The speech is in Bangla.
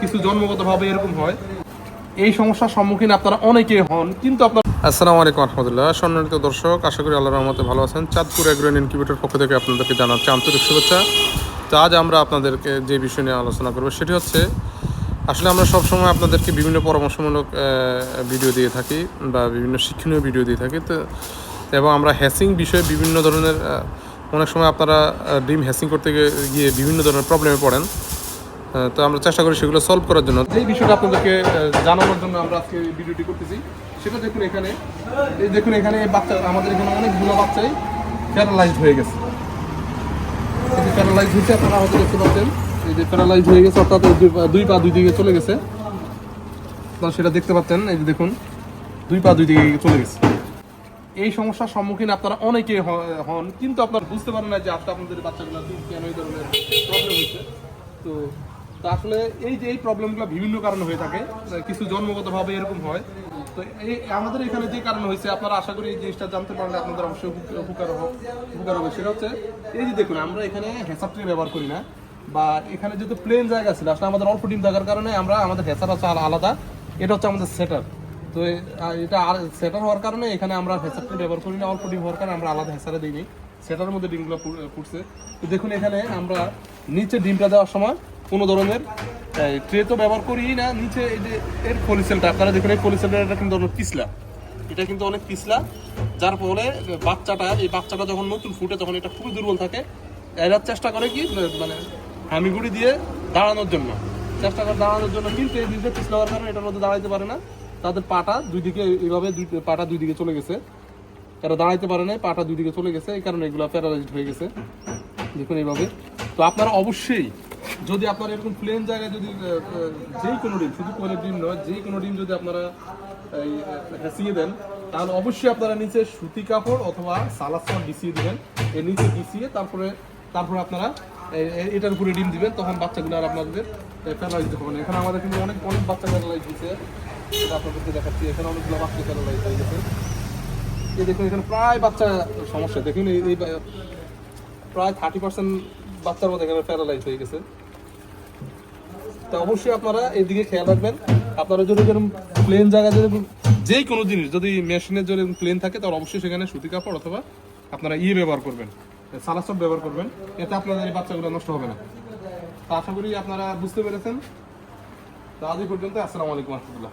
কিছু জন্মগতভাবে এরকম হয়। এই সমস্যার সম্মুখীন আপনারা অনেকে হন, কিন্তু আপনার আসসালামু আলাইকুম রহমতুল্লাহ। সম্মানিত দর্শক, আশা করি আল্লাহ রহমতে ভালো আছেন। চাঁদপুর অ্যাগ্রোন ইনকিউবেটর পক্ষ থেকে আপনাদেরকে জানাচ্ছি আন্তরিক শুভেচ্ছা। তো আজ আমরা আপনাদেরকে যে বিষয় নিয়ে আলোচনা করব, সেটি হচ্ছে, আসলে আমরা সবসময় আপনাদেরকে বিভিন্ন পরামর্শমূলক ভিডিও দিয়ে থাকি বা বিভিন্ন শিক্ষণীয় ভিডিও দিয়ে থাকি। তো, এবং আমরা হ্যাসিং বিষয়ে বিভিন্ন ধরনের অনেক সময় আপনারা ডিম হ্যাসিং করতে গিয়ে- বিভিন্ন ধরনের প্রবলেমে পড়েন। তো আমরা চেষ্টা করি সেগুলো সলভ করার জন্য। যে বিষয়টা আপনাদেরকে জানানোর জন্য আমরা আজকে ভিডিওটি করতেছি, সেটা দেখুন এখানে। এই দেখুন এখানে বাচ্চা, আমাদের এখানে অনেকগুলো বাচ্চাই প্যারালাইজড হয়ে গেছে। এই প্যারালাইজ হয়েছে, আপনারা হয়তো দেখতে পাচ্ছেন। এই যে প্যারালাইজ হয়ে গেছে, অর্থাৎ দুই পা- দুই দিকে চলে গেছে। আপনারা সেটা দেখতে পাচ্ছেন, এই যে দেখুন, দুই পা দুই দিকে চলে গেছে। এই সমস্যার সম্মুখীন আপনারা অনেকে হন, কিন্তু আপনারা বুঝতে পারেন না যে আসলে আপনাদের বাচ্চাগুলো কেন এই ধরনের প্রবলেম হচ্ছে তো তা আসলে এই যে এই প্রবলেমগুলো বিভিন্ন কারণে হয়ে থাকে, কিছু জন্মগতভাবে এরকম হয়। তো এই, আমাদের এখানে যে কারণে হয়েছে, আপনারা আশা করি এই জিনিসটা জানতে পারলে আপনাদের অবশ্যই উপকার- হবে, উপকার হবে। সেটা হচ্ছে, এই যে দেখুন, আমরা এখানে ট্রে ব্যবহার করি না, বা এখানে যেহেতু প্লেন জায়গা ছিল, আসলে আমাদের অল্প ডিম থাকার কারণে আমরা আমাদের হেসার আছে আলা- আলাদা, এটা হচ্ছে আমাদের সেটার তো এটা আর সেটার হওয়ার কারণে এখানে আমরা হেসারটা ব্যবহার করি না, অল্প ডিম হওয়ার কারণে আমরা আলাদা হেসারে দিইনি। সেটার মধ্যে ডিমগুলো ফুটছে তো দেখুন, এখানে আমরা নিচে ডিমটা দেওয়ার সময় কোনো ধরনের ট্রে তো ব্যবহার করি না, নিচে এই যে এর পলিসেলটা আপনারা দেখুন এই পলিসেলটা এটা কিন্তু অনেক পিছলা। এটা কিন্তু অনেক পিছলা, যার ফলে বাচ্চাটা, এই বাচ্চাটা যখন নতুন ফুটে, তখন এটা খুবই দুর্বল থাকে। এরা চেষ্টা করে কি মানে হামিগুড়ি দিয়ে দাঁড়ানোর জন্য। চেষ্টা করে দাঁড়ানোর জন্য কিন্তু এই দিকে পিছলা হওয়ার কারণে এটার মধ্যে দাঁড়াইতে পারে না। তাদের পাটা দুই দিকে এইভাবে দুই, পাটা দুই দিকে চলে গেছে। এরা দাঁড়াইতে পারে না পাটা দুই দিকে চলে গেছে। এই কারণে এগুলো প্যারালাইজড হয়ে গেছে। দেখুন এইভাবে। তো আপনারা অবশ্যই যদি আপনার এরকম প্লেন জায়গায় যদি যেই কোনো ডিম, শুধু কোয়েলের ডিম নয়, যেই কোনো ডিম যদি আপনারা, এই হ্যাসিয়ে দেন, তাহলে অবশ্যই আপনারা নিচে সুতি কাপড় অথবা সালাসমান বিছিয়ে দিবেন। এর নিচে বিছিয়ে তারপরে তারপরে আপনারা এটার উপরে ডিম দিবেন। তখন বাচ্চাগুলো আর আপনাদের প্যারালাইজ হবে না। এখানে আমাদের কিন্তু অনেক অনেক বাচ্চা প্যারালাইজ হয়েছে। আপনাদেরকে দেখাচ্ছি। এখানে অনেকগুলো বাচ্চা প্যারালাইজ হয়ে গেছে। এই দেখুন, এখানে প্রায় বাচ্চা সমস্যা। দেখুন, এই প্রায় থার্টি পার্সেন্ট বাচ্চার মধ্যে এখানে প্যারালাইজ হয়ে গেছে। তো অবশ্যই আপনারা এদিকে খেয়াল রাখবেন। আপনারা যদি যেরকম প্লেন জায়গা যদি যে কোনো জিনিস যদি মেশিনের যদি প্লেন থাকে, তাহলে অবশ্যই সেখানে সুতি কাপড় অথবা আপনারা ইয়ে ব্যবহার করবেন সালাসব ব্যবহার করবেন। এতে আপনাদের এই বাচ্চাগুলো নষ্ট হবে না। তা আশা করি আপনারা বুঝতে পেরেছেন। তা আজ পর্যন্ত আসসালামু আলাইকুম রহমতুল্লাহ।